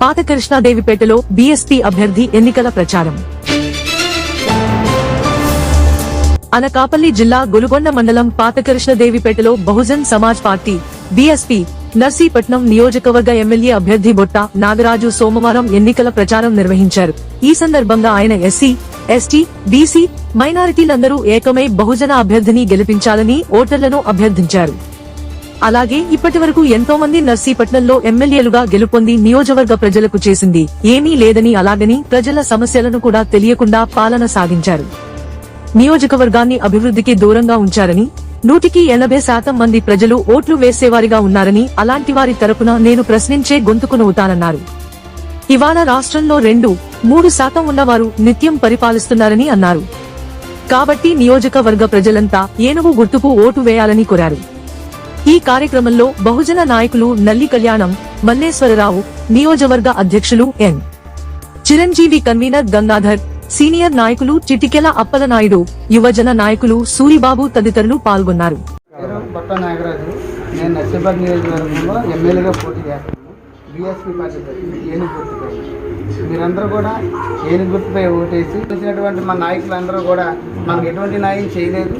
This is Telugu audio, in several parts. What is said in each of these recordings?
పాత కృష్ణాదేవిపేటలో బీఎస్పీ అభ్యర్థి ఎన్నికల ప్రచారం. అనకాపల్లి జిల్లా గొలుగొండ మండలం పాత కృష్ణదేవిపేటలో బహుజన్ సమాజ్ పార్టీ బీఎస్పీ నర్సీపట్నం నియోజకవర్గ ఎమ్మెల్యే అభ్యర్థి బొట్ట నాగరాజు సోమవారం ఎన్నికల ప్రచారం నిర్వహించారు. ఈ సందర్భంగా ఆయన ఎస్సీ ఎస్టీ బీసీ మైనారిటీలందరూ ఏకమై బహుజన అభ్యర్థిని గెలిపించాలని ఓటర్లను అభ్యర్థించారు. అలాగే ఇప్పటి వరకు ఎంతో మంది నర్సీపట్నంలో ఎమ్మెల్యేలుగా గెలుపొంది నియోజకవర్గ ప్రజలకు చేసింది ఏమీ లేదని అలాగని ప్రజల సమస్యలను కూడా తెలియకుండా పాలన సాగించారు. నియోజకవర్గాన్ని అభివృద్ధికి దూరంగా ఉంచారని నూటికి ఎనభై శాతం మంది ప్రజలు ఓట్లు వేసేవారిగా ఉన్నారని అలాంటి వారి తరపున నేను ప్రశ్నించే గొంతుకునవుతానన్నారు ఇవాళ రాష్ట్రంలో రెండు మూడు శాతం ఉన్నవారు నిత్యం పరిపాలిస్తున్నారని అన్నారు. కాబట్టి నియోజకవర్గ ప్రజలంతా ఏనుగు గుర్తుకు ఓటు వేయాలని కోరారు. ఈ కార్యక్రమంలో బహుజన నాయకులు నల్లి కళ్యాణం మల్లేశ్వరరావు నియోజకవర్గ అధ్యక్షులు N. Chiranjeevi convener Gangadhar senior నాయకులు చిటికెల అప్పలనాయుడు యువజన నాయకులు సూరిబాబు తదితరులు పాల్గొన్నారు. పేరు నాగరాజు నేను నర్సీబాద్ నియోజకవర్గంలో ఎమ్మెల్యేగా పోటీ చేస్తున్నాను. బీఎస్పీ పార్టీ తరఫున ఏనుగు గుర్తుపై మీరందరూ కూడా ఏనుగు గుర్తుపై ఓటేసి వచ్చినటువంటి మా నాయకులందరూ కూడా మనకు ఎటువంటి న్యాయం చేయలేదు.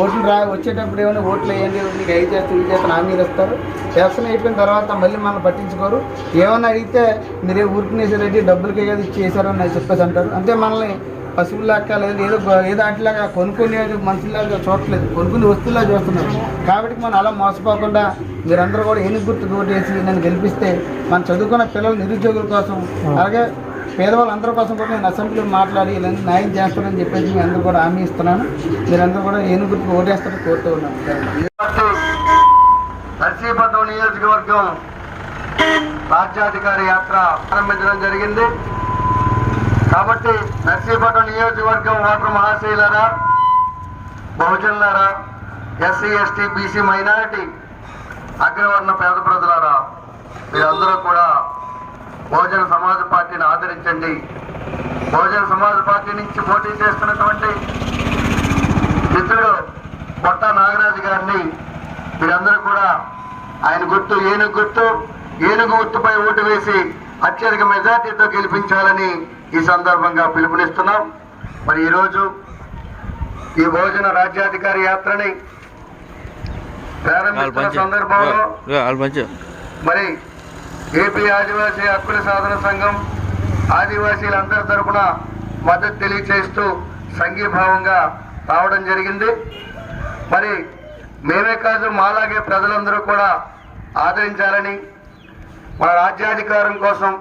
ఓట్లు రా వచ్చేటప్పుడు ఏమైనా ఓట్లు వేయండి మీకు ఐదు చేస్తారు ఈ చేస్తారు హామీలు ఇస్తారు. ఎలక్షన్ అయిపోయిన తర్వాత మళ్ళీ మనల్ని పట్టించుకోరు. ఏమన్నా అడిగితే మీరే ఊరుకునేసారండి డబ్బులకే కదా ఇచ్చేసారు అని చెప్పేసి అంటారు. అంతే మనల్ని పశువులాగా లేదు ఏదో ఏదో అట్లాగా కొనుక్కునే మనుషులాగా చూడట్లేదు. కొనుక్కునే వస్తువులా చూస్తున్నారు. కాబట్టి మనం అలా మోసపోకుండా మీరందరూ కూడా ఎన్ని గుర్తు ఓటేసి నన్ను గెలిపిస్తే మన చదువుకున్న పిల్లలు నిరుద్యోగుల కోసం అలాగే పేదవాళ్ళందరి కోసం కూడా నేను అసెంబ్లీలో మాట్లాడి ఇలా న్యాయం చేస్తానని చెప్పేసి మీ అందరూ కూడా హామీ ఇస్తున్నాను. మీరందరూ కూడా ఏనుగురికి ఓటేస్తారని కోరుతూ ఉన్నాను. నర్సీపట్నం నియోజకవర్గం రాజ్యాధికారి యాత్ర ప్రారంభించడం జరిగింది. కాబట్టి నర్సీపట్నం నియోజకవర్గం ఓటర్ మహాశైలరా బహుజనులారా ఎస్సీ ఎస్టీ బీసీ మైనారిటీ అగ్రవర్ణ పేద ప్రజలారా మీరందరూ కూడా బహుజన సమాజ పార్టీ ఆదరించండి బహుజన సమాజ్ పార్టీ నుంచి పోటీ చేస్తున్నటువంటి మిత్రుడు పొట్ట నాగరాజు గారిని మీరందరూ కూడా ఆయన గుర్తు ఏనుగు గుర్తు ఏనుగు గుర్తుపై ఓటు వేసి అత్యధిక మెజార్టీతో గెలిపించాలని ఈ సందర్భంగా పిలుపునిస్తున్నాం. మరి ఈరోజు ఈ భోజన రాజ్యాధికారి యాత్రని ప్రారంభిస్తున్న సందర్భంలో మరి ఏపీ ఆదివాసీ హక్కుల సాధన సంఘం ఆదివాసీలందరి తరపున మద్దతు తెలియచేస్తూ సంఘీభావంగా రావడం జరిగింది. మరి మేమే కాదు మాలాగే ప్రజలందరూ కూడా ఆదరించాలని మన రాజ్యాధికారం కోసం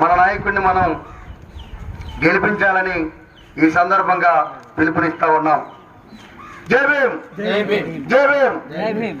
మన నాయకుడిని మనం గెలిపించాలని ఈ సందర్భంగా పిలుపునిస్తా ఉన్నాం. జై భీమ్! జై భీమ్!